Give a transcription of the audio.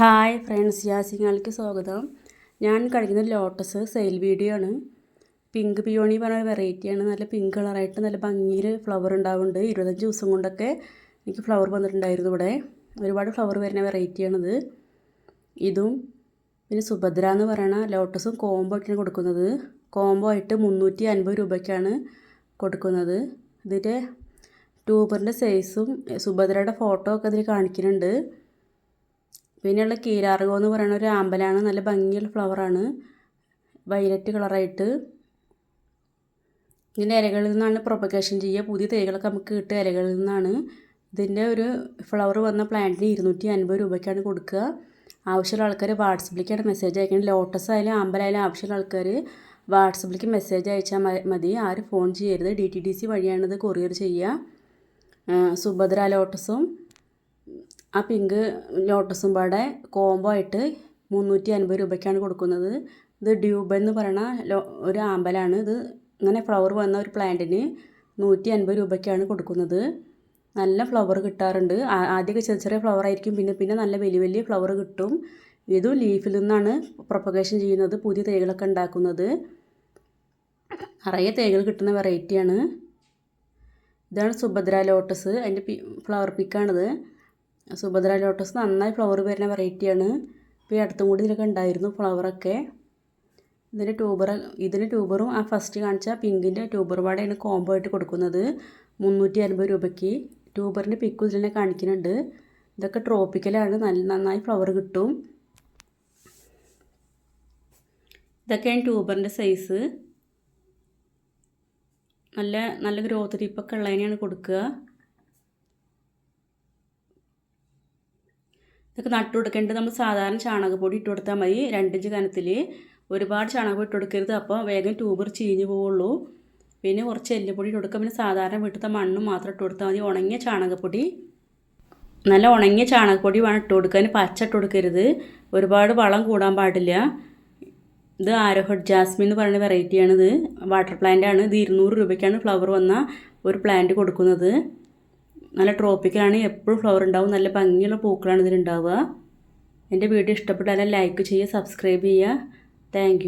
Hi friends യാസിങ്ങൾക്ക് സ്വാഗതം. ഞാൻ കളിക്കുന്ന ലോട്ടസ് സെയിൽ വീഡിയോ ആണ് പിങ്ക് പിയോണി പറഞ്ഞ വെറൈറ്റിയാണ്. നല്ല പിങ്ക് കളറായിട്ട് നല്ല ഭംഗിയിൽ ഫ്ലവർ ഉണ്ടാവുന്നുണ്ട്. ഇരുപത്തഞ്ച് ദിവസം കൊണ്ടൊക്കെ എനിക്ക് ഫ്ലവർ വന്നിട്ടുണ്ടായിരുന്നു ഇവിടെ. ഒരുപാട് ഫ്ലവർ വരുന്ന വെറൈറ്റിയാണിത്. ഇതും പിന്നെ സുഭദ്ര എന്ന് പറയുന്ന ലോട്ടസും കോംബോ ആയിട്ടാണ് കൊടുക്കുന്നത്. കോംബോ ആയിട്ട് മുന്നൂറ്റി അൻപത് രൂപയ്ക്കാണ് കൊടുക്കുന്നത്. ഇതിന്റെ ട്യൂബറിന്റെ സൈസും സുഭദ്രയുടെ ഫോട്ടോ ഒക്കെ അതിൽ കാണിക്കുന്നുണ്ട്. പിന്നെയുള്ള കീരാർഗോ എന്ന് പറയുന്ന ഒരു ആമ്പലാണ്. നല്ല ഭംഗിയുള്ള ഫ്ലവറാണ് വയലറ്റ് കളറായിട്ട് ഇതിന്റെ ഇലകളിൽ നിന്നാണ് പ്രൊപ്പഗേഷൻ ചെയ്യുക. പുതിയ തൈകളൊക്കെ നമുക്ക് കിട്ടുക ഇലകളിൽ നിന്നാണ്. ഇതിന്റെ ഒരു ഫ്ലവർ വന്ന പ്ലാന്റിന് ഇരുന്നൂറ്റി അൻപത് രൂപയ്ക്കാണ് കൊടുക്കുക. ആവശ്യമുള്ള ആൾക്കാർ വാട്സപ്പിലേക്കാണ് മെസ്സേജ് അയക്കുന്നത് ലോട്ടസ് ആയാലും ആമ്പലായാലും ആവശ്യമുള്ള ആൾക്കാർ വാട്സപ്പിലേക്ക് മെസ്സേജ് അയച്ചാൽ മതി. ആരും ഫോൺ ചെയ്യരുത്. ഡി ടി ഡി സി വഴിയാണിത് കൊറിയർ ചെയ്യുക. സുഭദ്ര ലോട്ടസും ആ പിങ്ക് ലോട്ടസും പാടെ കോംബോ ആയിട്ട് മുന്നൂറ്റി അൻപത് രൂപയ്ക്കാണ് കൊടുക്കുന്നത്. ഇത് ഡ്യൂബ് എന്ന് പറയുന്ന ലോ ഒരു ആമ്പലാണ്. ഇത് ഇങ്ങനെ ഫ്ലവർ വന്ന ഒരു പ്ലാന്റിന് നൂറ്റി അൻപത് രൂപയ്ക്കാണ് കൊടുക്കുന്നത്. നല്ല ഫ്ലവർ കിട്ടാറുണ്ട്. ആദ്യമൊക്കെ ചെറിയ ചെറിയ ഫ്ലവർ ആയിരിക്കും. പിന്നെ പിന്നെ നല്ല വലിയ വലിയ ഫ്ലവർ കിട്ടും. ഇതും ലീഫിൽ നിന്നാണ് പ്രൊപ്പഗേഷൻ ചെയ്യുന്നത് പുതിയ തൈകളൊക്കെ ഉണ്ടാക്കുന്നത്. നിറയെ തൈകൾ കിട്ടുന്ന വെറൈറ്റിയാണ്. ഇതാണ് സുഭദ്ര ലോട്ടസ്. അതിന്റെ ഫ്ലവർ പിക്കാണിത്. സുഭദ്ര ലോട്ടസ് നന്നായി ഫ്ലവർ വരുന്ന വെറൈറ്റിയാണ് ഇപ്പോൾ ഈ അടുത്തും കൂടി ഇതിലൊക്കെ ഉണ്ടായിരുന്നു ഫ്ലവറൊക്കെ ഇതിന്റെ ട്യൂബർ ഇതിന്റെ ട്യൂബറും ആ ഫസ്റ്റ് കാണിച്ച പിങ്കിന്റെ ട്യൂബർ വാടയാണ് കോംബോ ആയിട്ട് കൊടുക്കുന്നത്. മുന്നൂറ്റി അൻപത് രൂപയ്ക്ക് ട്യൂബറിന്റെ പിക്കും ഇതിൽ തന്നെ കാണിക്കുന്നുണ്ട്. ഇതൊക്കെ ട്രോപ്പിക്കലാണ് നല്ല നന്നായി ഫ്ലവർ കിട്ടും. ഇതൊക്കെയാണ് ട്യൂബറിന്റെ സൈസ് നല്ല നല്ല ഗ്രോത്ത് ടിപ്പൊക്കെ ഉള്ളതിനെയാണ് കൊടുക്കുക. ഇതൊക്കെ നട്ടു കൊടുക്കേണ്ടത് നമ്മൾ സാധാരണ ചാണകപ്പൊടി ഇട്ട് കൊടുത്താൽ മതി. രണ്ടിഞ്ച് കനത്തിൽ ഒരുപാട് ചാണകപ്പൊടി ഇട്ട് കൊടുക്കരുത്. അപ്പോൾ വേഗം ട്യൂബർ ചീഞ്ഞ് പോവുള്ളൂ. പിന്നെ കുറച്ച് എല്ലുപൊടി ഇട്ട് കൊടുക്കുക. പിന്നെ സാധാരണ വീട്ടിലത്തെ മണ്ണ് മാത്രം ഇട്ട് കൊടുത്താൽ മതി. ഉണങ്ങിയ ചാണകപ്പൊടി. നല്ല ഉണങ്ങിയ ചാണകപ്പൊടി വേണം ഇട്ട് കൊടുക്കാൻ പച്ച ഇട്ട് കൊടുക്കരുത്. ഒരുപാട് വളം കൂടാൻ പാടില്ല. ഇത് ആരോഹഡ് ജാസ്മിൻ എന്ന് പറയുന്ന വെറൈറ്റിയാണിത്. വാട്ടർ പ്ലാന്റ് ആണ് ഇത് ഇരുന്നൂറ് രൂപയ്ക്കാണ് ഫ്ലവർ വന്ന ഒരു പ്ലാന്റ് കൊടുക്കുന്നത്. നല്ല ട്രോപ്പിക്കലാണ് എപ്പോഴും ഫ്ലവർ ഉണ്ടാവും. നല്ല ഭംഗിയുള്ള പൂക്കളാണ് ഇതിലുണ്ടാവുക. എന്റെ വീഡിയോ ഇഷ്ടപ്പെട്ടാൽ ലൈക്ക് ചെയ്യുക സബ്സ്ക്രൈബ് ചെയ്യുക. താങ്ക്